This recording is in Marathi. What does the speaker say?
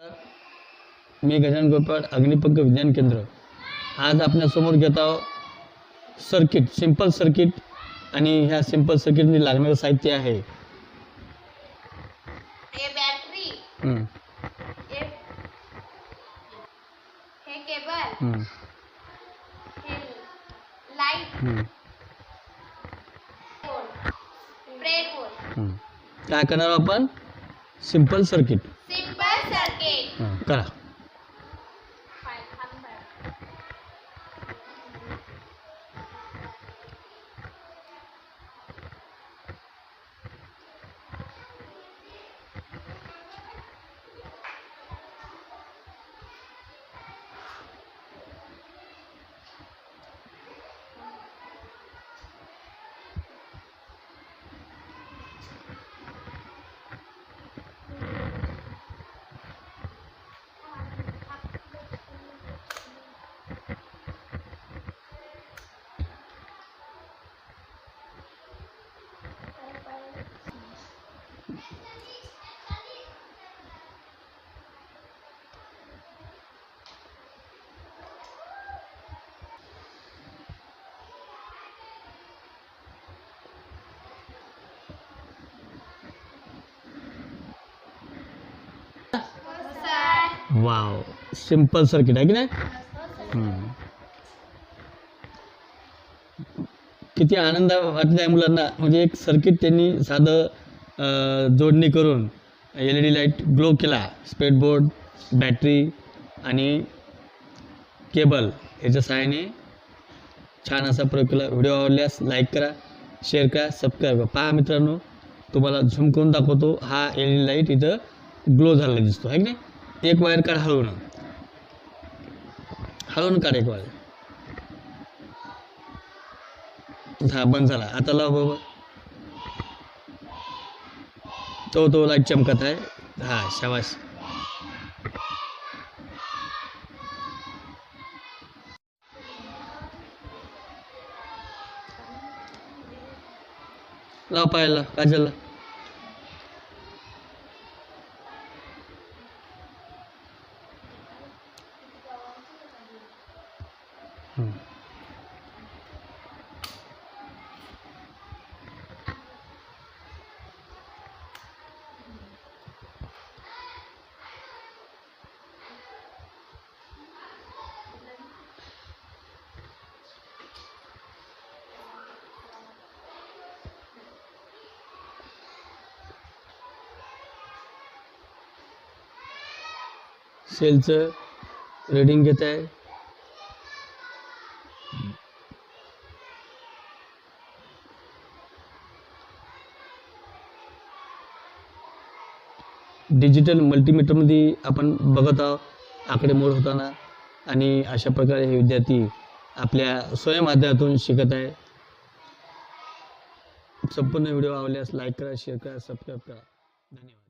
मी गजानन गोपाळ अग्निपंख विज्ञान केंद्र. आज आपल्यासमोर घेत आहोत सर्किट सिंपल सर्किट आणि ह्या सिंपल सर्किटमध्ये लागणारं साहित्य आहे. काय करणार आपण? सिंपल सर्किट सिंपल सर्किट हां वाव. सिंपल सर्किट आहे की नाही? किती आनंद वाटला आहे मुलांना. म्हणजे एक सर्किट त्यांनी साधं जोडणी करून L E D light glow केला. स्पेडबोर्ड बॅटरी आणि केबल याच्या सहाय्याने छान असा प्रयोग केला. व्हिडिओ आवडल्यास लाईक करा शेअर करा सबस्क्राईब करा. पहा मित्रांनो तुम्हाला झूम करून दाखवतो. हा एल ई डी लाइट इथं ग्लो झालेला दिसतो. आहे की नाही? एक वायर काढ हळवून हळवून काढ एक वायर हा बंद झाला. आता लाव बाबा. तो तो लाइट चमकत आहे. हा शाबाश लाव पाहायला काजलला. सेलचं रेडिंग घेत आहे डिजिटल मल्टीमीटरमध्ये आपण बघत आहोत. आकडेमोड होताना. आणि अशा प्रकारे हे विद्यार्थी आपल्या स्वयंमाध्यमातून शिकत आहे संपूर्ण व्हिडिओ आवडल्यास लाईक करा शेअर करा सबस्क्राईब करा. धन्यवाद.